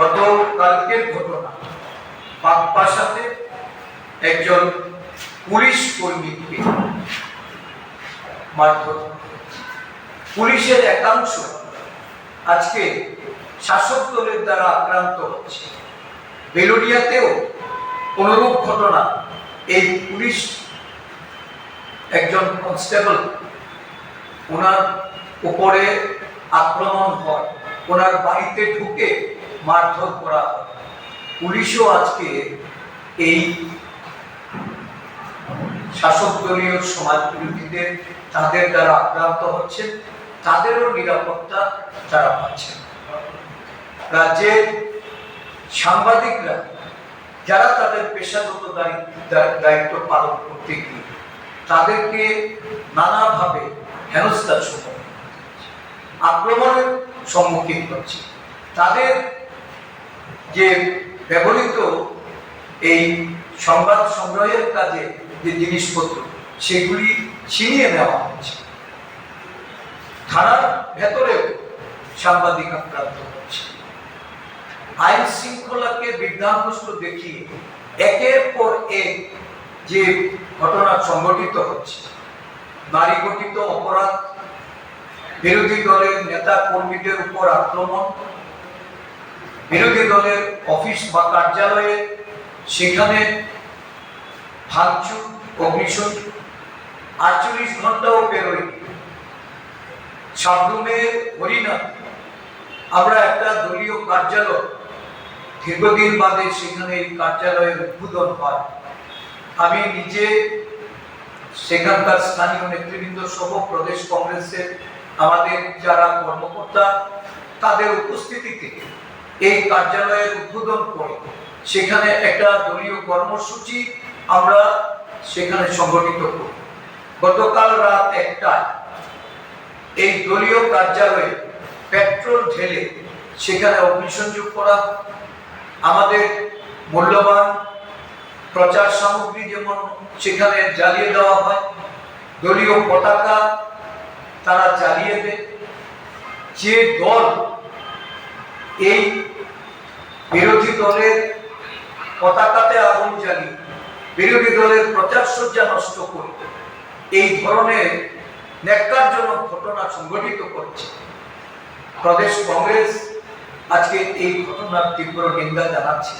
গত কালকের ঘটনা বাগপাশাতে একজন পুলিশ কর্মীকে মারধর। পুলিশের একাংশ আজকে শাসক দলের দ্বারা আক্রান্ত হচ্ছে। বেলুড়িয়াতেও অনুরূপ ঘটনা। এই পুলিশ একজন কনস্টেবল, ওনার উপরে আক্রমণ হয়। ওনার বাড়িতে ঢুকে মারধর করা পুলিশও আজকে এই শাসক দলীয় সমাজ বিরোধীদের তাদের দ্বারা আক্রান্ত হচ্ছে, তাদেরও নিরাপত্তা তারা পাচ্ছে। রাজ্যের সাংবাদিকরা, যারা তাদের পেশাগত দায়িত্ব পালন করতে গিয়ে, তাদেরকে নানাভাবে হেনস্থার সম্মুখীন আক্রমণের সম্মুখীন হচ্ছে। তাদের যে ব্যবহৃত এই সংবাদ সংগ্রহের কাজে যে জিনিসপত্র, সেগুলি ছিনিয়ে নেওয়া হচ্ছে। থানার ভেতরেও সাংবাদিক আক্রান্ত হচ্ছে। আইন শৃঙ্খলাকে বিভ্রান্তস্ত দেখিয়ে একের পর এক যে ঘটনা সংঘটিত হচ্ছে, নারী গঠিত অপরাধ, বিরোধী দলের নেতা কর্মীদের উপর আক্রমণ বিরোধী দলের অফিস বা কার্যালয়ে সেখানে ভাঙচুর অগ্নিশন আটচল্লিশ ঘন্টাও পেরোয় সাবরুমের হরিনাথ আমরা একটা দলীয় কার্যালয়, দীর্ঘদিন বাদে সেখানে এই কার্যালয়ের উদ্বোধন হয়। আমি নিজে সেখানকার স্থানীয় নেতৃবৃন্দ সহ প্রদেশ কংগ্রেসের আমাদের যারা কর্মকর্তা, তাদের উপস্থিতিতে এই কার্যালয়ের উদ্বোধন করে। সেখানে একটা দলীয় কর্মসূচি আমরা সেখানে সংগঠিত করি। গতকাল রাত একটায় এই দলীয় কার্যালয়ে পেট্রোল ঢেলে সেখানে অগ্নিসংযোগ করা। আমাদের মূল্যবান প্রচার সামগ্রী যেমন সেখানে জ্বালিয়ে দেওয়া হয়, দলীয় পতাকা তারা জ্বালিয়ে দেয়। যে দল এই বিরোধী দলের পতাকাতে আগুন জ্বালিয়ে বিরোধী দলের প্রচার সজ্জা নষ্ট করি এই ধরনের ন্যাক্কারজনক ঘটনা সংঘটিত করছে। প্রদেশ কংগ্রেস আজকে এই ঘটনার তীব্র নিন্দা জানাচ্ছে।